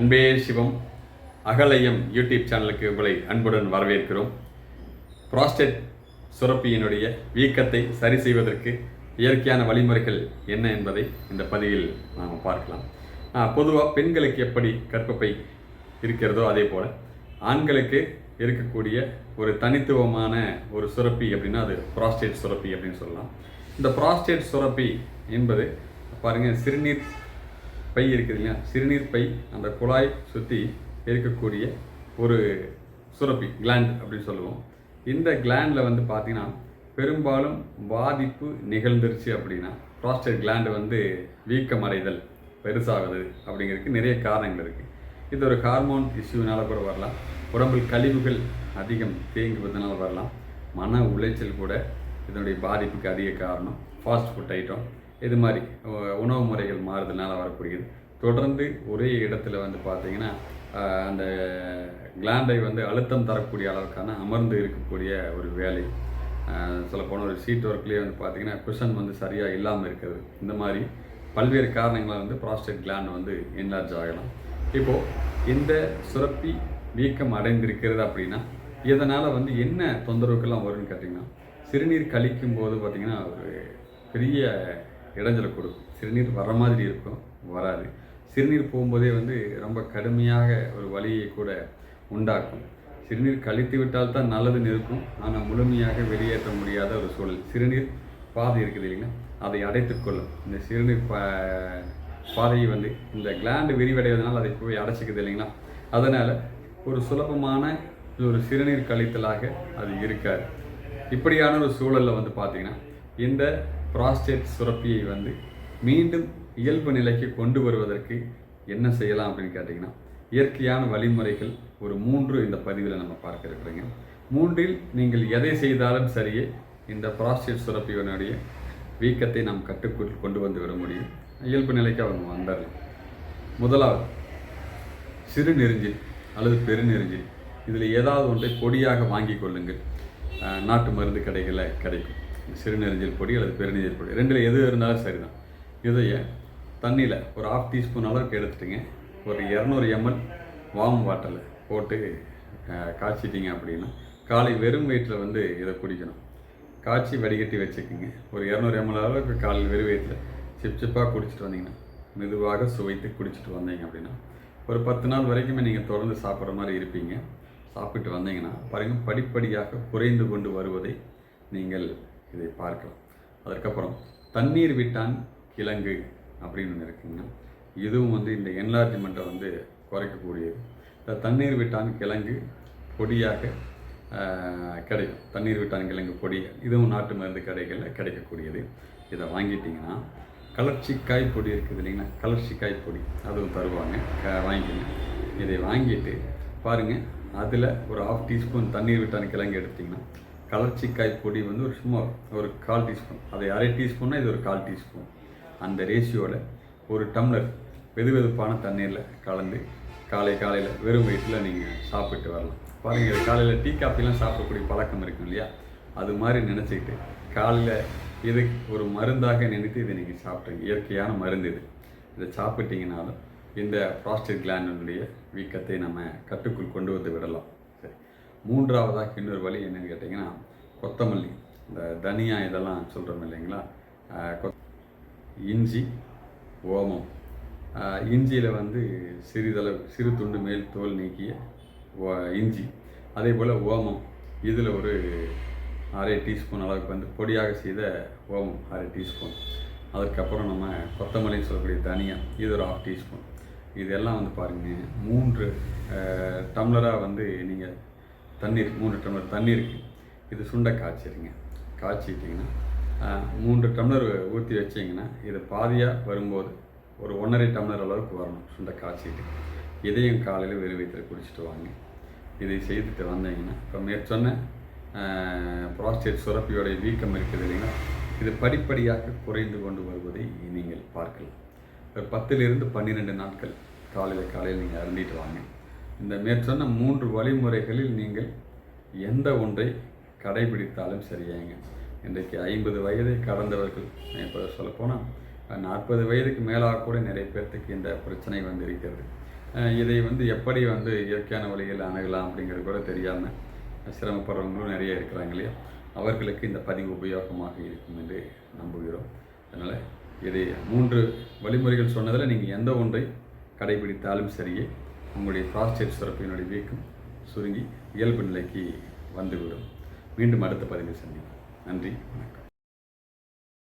அன்பே சிவம் அகலயம் யூடியூப் சேனலுக்கு உங்களை அன்புடன் வரவேற்கிறோம். புராஸ்டேட் சுரப்பியினுடைய வீக்கத்தை சரி செய்வதற்கு இயற்கையான வழிமுறைகள் என்ன என்பதை இந்த பதிவில் நாம் பார்க்கலாம். பொதுவாக பெண்களுக்கு எப்படி கற்பப்பை இருக்கிறதோ அதே போல் ஆண்களுக்கு இருக்கக்கூடிய ஒரு தனித்துவமான ஒரு சுரப்பி அப்படின்னா அது புராஸ்டேட் சுரப்பி அப்படின்னு சொல்லலாம். இந்த புராஸ்டேட் சுரப்பி என்பது பாருங்கள் சிறுநீர் பை இருக்குது இல்லையா? சிறுநீர் பை அந்த குழாய் சுற்றி இருக்கக்கூடிய ஒரு சுரப்பி கிளாண்ட் அப்படின்னு சொல்லுவோம். இந்த கிளாண்டில் வந்து பார்த்தீங்கன்னா பெரும்பாலும் பாதிப்பு நிகழ்ந்துருச்சு அப்படின்னா ப்ராஸ்டேட் கிளாண்டு வந்து வீக்கமடைதல் பெருசாகுது அப்படிங்கிறதுக்கு நிறைய காரணங்கள் இருக்குது இது ஒரு ஹார்மோன் இஷ்யூனால் கூட வரலாம். உடம்பில் கழிவுகள் அதிகம் தேங்குவதனால வரலாம். மன உளைச்சல் கூட இதனுடைய பாதிப்புக்கு அதிக காரணம். ஃபாஸ்ட் ஃபுட் ஐட்டம் இது மாதிரி உணவு முறைகள் மாறுதனால வரக்கூடியது. தொடர்ந்து ஒரே இடத்துல வந்து பார்த்தீங்கன்னா அந்த கிளாண்டை வந்து அழுத்தம் தரக்கூடிய அளவுக்கான அமர்ந்து இருக்கக்கூடிய ஒரு வேலை. சொல்லப்போனால் ஒரு சீட் ஒர்க்லேயே வந்து பார்த்தீங்கன்னா குஷன் வந்து சரியாக இல்லாமல் இருக்கிறது. இந்த மாதிரி பல்வேறு காரணங்களால் வந்து ப்ராஸ்டேட் கிளாண்ட் வந்து என்லார்ஜ் ஆகலாம். இப்போது இந்த சுரப்பி வீக்கம் அடைந்திருக்கிறது அப்படின்னா இதனால் வந்து என்ன தொந்தரவுக்கெல்லாம் வரும்னு கேட்டிங்கன்னா சிறுநீர் கழிக்கும் போது பார்த்திங்கன்னா ஒரு பெரிய இடைஞ்சலை கொடுக்கும். சிறுநீர் வர மாதிரி இருக்கும் வராது. சிறுநீர் போகும்போதே வந்து ரொம்ப கடுமையாக ஒரு வலியை கூட உண்டாக்கும். சிறுநீர் கழித்து விட்டால் தான் நல்லதுன்னு இருக்கும் ஆனால் முழுமையாக வெளியேற்ற முடியாத ஒரு சூழல். சிறுநீர் பாதை இருக்குது இல்லைங்களா? அதை அடைத்துக்கொள்ளும் இந்த சிறுநீர் பா பாதையை வந்து இந்த கிளாண்டு விரிவடைவதனால் அதை போய் அடைச்சிக்குது இல்லைங்களா? அதனால் ஒரு சுலபமான ஒரு சிறுநீர் கழித்தலாக அது இருக்காது. இப்படியான ஒரு சூழலில் வந்து பார்த்திங்கன்னா இந்த ப்ராஸ்டேட் சுரப்பியை வந்து மீண்டும் இயல்பு நிலைக்கு கொண்டு வருவதற்கு என்ன செய்யலாம் அப்படின்னு கேட்டிங்கன்னா இயற்கையான வழிமுறைகள் ஒரு மூன்று இந்த பதிவில் நம்ம பார்க்க இருக்கிறோங்க. மூன்றில் நீங்கள் எதை செய்தாலும் சரியே இந்த ப்ராஸ்டேட் சுரப்பியினுடைய வீக்கத்தை நாம் கட்டுக்குள் கொண்டு வந்து விட முடியும். இயல்பு நிலைக்கு அவங்க வந்துடலாம் முதலாவது சிறுநெருஞ்சில் அல்லது பெருநெருஞ்சில் இதில் ஏதாவது ஒன்றை பொடியாக வாங்கி கொள்ளுங்கள். நாட்டு மருந்து கடைகளில் கிடைக்கும். சிறுநெருஞ்சில் பொடி அல்லது பெருநெஞ்சல் பொடி. ரெண்டில் எது இருந்தாலும் சரி தான் இதைய தண்ணியில் ஒரு ஆஃப் டீஸ்பூன் அளவுக்கு எடுத்துட்டுங்க. ஒரு இரநூறு எம்எல் வார்ம் வாட்டரில் போட்டு காய்ச்சிட்டிங்க அப்படின்னா காலை வெறும் வயிற்றில் வந்து இதை குடிக்கணும். காய்ச்சி வடிகட்டி வச்சுக்கோங்க. ஒரு இரநூறு எம்எல் அளவுக்கு காலையில் வெறும் வயிற்றில் சிப் சிப்பாக குடிச்சிட்டு வந்தீங்கன்னா மெதுவாக சுவைத்து குடிச்சிட்டு வந்தீங்க அப்படின்னா ஒரு பத்து நாள் வரைக்குமே நீங்கள் தொடர்ந்து சாப்பிட்ற மாதிரி இருப்பீங்க. சாப்பிட்டு வந்தீங்கன்னா பாருங்கள் படிப்படியாக குறைந்து கொண்டு வருவதை நீங்கள் இதை பார்க்கலாம். அதற்கப்புறம் தண்ணீர் விட்டான் கிழங்கு அப்படின்னு ஒன்று இருக்குங்க. இதுவும் வந்து இந்த என்லார்ஜ்மெண்ட்டை வந்து குறைக்கக்கூடியது. இந்த தண்ணீர் விட்டான் கிழங்கு பொடியாக கிடைக்கும். தண்ணீர் விட்டான் கிழங்கு பொடி இதுவும் நாட்டு மருந்து கடைகளில் கிடைக்கக்கூடியது. இதை வாங்கிட்டிங்கன்னா கலர்ச்சிக்காய் பொடி இருக்குது இல்லைங்களா? கலர்ச்சிக்காய் பொடி அதுவும் தருவாங்க. க வாங்கிக்கோங்க. இதை வாங்கிட்டு பாருங்கள் அதில் ஒரு ஆஃப் டீஸ்பூன் தண்ணீர் விட்டான் கிழங்கு எடுத்திங்கன்னா கலர்ச்சிக்காய் பொடி வந்து ஒரு சும்மா ஒரு கால் டீஸ்பூன். அதை அரை டீஸ்பூன்னா இது ஒரு கால் டீஸ்பூன். அந்த ரேஷியோவில் ஒரு டம்ளர் வெதுவெதுப்பான தண்ணீரில் கலந்து காலை காலையில் வெறும் வயிற்றில் நீங்கள் சாப்பிட்டு வரலாம். பாருங்கள் காலையில் டீ காஃபிலாம் சாப்பிடக்கூடிய பழக்கம் இருக்கும் இல்லையா? அது மாதிரி நினச்சிக்கிட்டு காலையில் இது ஒரு மருந்தாக நினைத்து இதை நீங்கள் சாப்பிட்றீங்க இயற்கையான மருந்து இது. இதை சாப்பிட்டீங்கனாலும் இந்த ப்ராஸ்டேட் கிளாண்டினுடைய வீக்கத்தை நம்ம கட்டுக்குள் கொண்டு வந்து விடலாம். மூன்றாவதாக இன்னொரு வழி என்னென்னு கேட்டிங்கன்னா கொத்தமல்லி. இந்த தனியா இதெல்லாம் சொல்கிறோம் இல்லைங்களா? கொத்- இஞ்சி ஓமம். இஞ்சியில் வந்து சிறிதளவு சிறு துண்டு மேல் தோல் நீக்கிய ஓ- இஞ்சி. அதே போல் ஓமம். இதில் ஒரு அரை டீஸ்பூன் அளவுக்கு வந்து பொடியாக செய்த ஓமம் அரை டீஸ்பூன். அதுக்கப்புறம் நம்ம கொத்தமல்லின்னு சொல்லக்கூடிய தனியா இது ஒரு ஆஃப் டீஸ்பூன். இதெல்லாம் வந்து பாருங்கள் மூன்று டம்ளராக வந்து நீங்கள் தண்ணீர் மூன்று டம்ளர் தண்ணீருக்கு இது சுண்டை காய்ச்சிடுங்க. காய்ச்சிட்டிங்கன்னா மூன்று டம்ளர் ஊற்றி வச்சிங்கன்னா இது பாதியாக வரும்போது ஒரு ஒன்றரை டம்ளர் அளவுக்கு வரணும் சுண்ட காய்ச்சிட்டு. இதையும் காலையில் வெறும் வயிற்றில் குடிச்சிட்டு வாங்க. இதை செய்துட்டு வந்தீங்கன்னா இப்போ மேற்சொன்ன ப்ராஸ்டேட் சுரப்பியோடைய வீக்கம் இருக்குது இல்லைங்களா? இது படிப்படியாக குறைந்து கொண்டு வருவதை நீங்கள் பார்க்கலாம். ஒரு பத்திலிருந்து பன்னிரெண்டு நாட்கள் காலையில் காலையில் நீங்கள் அருந்திட்டு வாங்க. இந்த மேற்சொன்ன மூன்று வழிமுறைகளில் நீங்கள் எந்த ஒன்றை கடைபிடித்தாலும் சரியாங்க இன்றைக்கு ஐம்பது வயதை கடந்தவர்கள் இப்போ சொல்லப்போனால் நாற்பது வயதுக்கு மேலாக கூட நிறைய பேர்த்துக்கு இந்த பிரச்சனை வந்து இருக்கிறது. இதை வந்து எப்படி வந்து இயற்கையான வழியில் அணுகலாம் அப்படிங்கிறது கூட தெரியாமல் சிரமப்படுறவங்களும் நிறைய இருக்கிறாங்க இல்லையா? அவர்களுக்கு இந்த பதிவு உபயோகமாக இருக்கும் என்று நம்புகிறோம். அதனால் இதை மூன்று வழிமுறைகள் சொன்னதில் நீங்கள் எந்த ஒன்றை கடைபிடித்தாலும் சரியே. உங்களுடைய ப்ராஸ்டேட் சுரப்பினுடைய வீக்கம் சுருங்கி இயல்பு நிலைக்கு வந்துவிடும். மீண்டும் அடுத்த பதிவில் சந்திப்போம். நன்றி வணக்கம்.